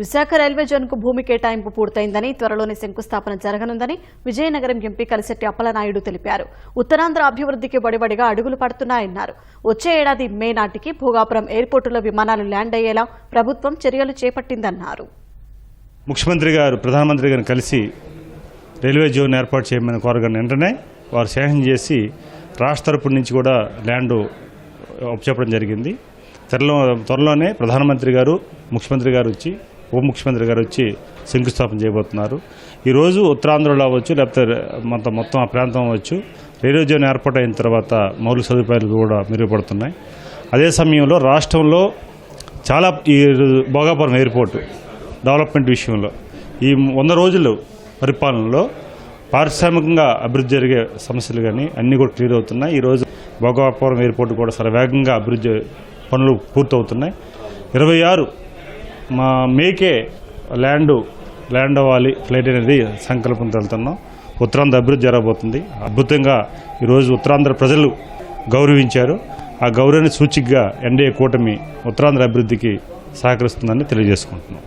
Visakha railway జోన్కు భూమి కేటాయింపు పూర్తయిందని త్వరలోనే శంకుస్థాపన జరగనుందని విజయనగరం ఎంపీ కలిశెట్టి అప్పలనాయుడు తెలిపారు. ఉత్తరాంధ్ర అభివృద్ధికి బడిబడిగా అడుగులు పడుతున్నాయన్నారు. వచ్చే ఏడాది మే నాటికి భోగాపురం ఎయిర్పోర్టులో విమానాలు ల్యాండ్ అయ్యేలా ప్రభుత్వం చర్యలు చేపట్టిందన్నారు. ముఖ్యమంత్రి గారు ప్రధానమంత్రి గారిని కలిసి రైల్వే జోన్ ఏర్పాటు చేయమని కోరగానే వెంటనే వారు శాంక్షన్ చేసి రాష్ట్ర తరపు నుంచి కూడా ల్యాండ్ చెప్పడం జరిగింది. త్వరలో త్వరలోనే ప్రధానమంత్రి గారు ముఖ్యమంత్రి గారు వచ్చి ఉప ముఖ్యమంత్రి గారు వచ్చి శంకుస్థాపన చేయబోతున్నారు. ఈరోజు ఉత్తరాంధ్రలో అవ్వచ్చు లేకపోతే మొత్తం మొత్తం ఆ ప్రాంతం అవ్వచ్చు రైల్వే జోన్ ఏర్పాటు అయిన తర్వాత మౌలిక సదుపాయాలు కూడా మెరుగుపడుతున్నాయి. అదే సమయంలో రాష్ట్రంలో చాలా ఈ భోగాపురం ఎయిర్పోర్టు డెవలప్మెంట్ విషయంలో ఈ వంద రోజులు పరిపాలనలో పారిశ్రామికంగా అభివృద్ధి జరిగే సమస్యలు కానీ అన్నీ కూడా క్లియర్ అవుతున్నాయి. ఈరోజు భోగాపురం ఎయిర్పోర్ట్ కూడా చాలా వేగంగా అభివృద్ధి పనులు పూర్తవుతున్నాయి. ఇరవై ఆరు మా మేకే ల్యాండ్ ల్యాండ్ అవ్వాలి ఫ్లైట్ అనేది సంకల్పంతో వెళ్తున్నాం ఉత్తరాంధ్ర అభివృద్ధి జరగబోతుంది. అద్భుతంగా ఈరోజు ఉత్తరాంధ్ర ప్రజలు గౌరవించారు. ఆ గౌరవాన్ని సూచికగా ఎన్డీఏ కూటమి ఉత్తరాంధ్ర అభివృద్ధికి సహకరిస్తుందని తెలియజేసుకుంటున్నాం.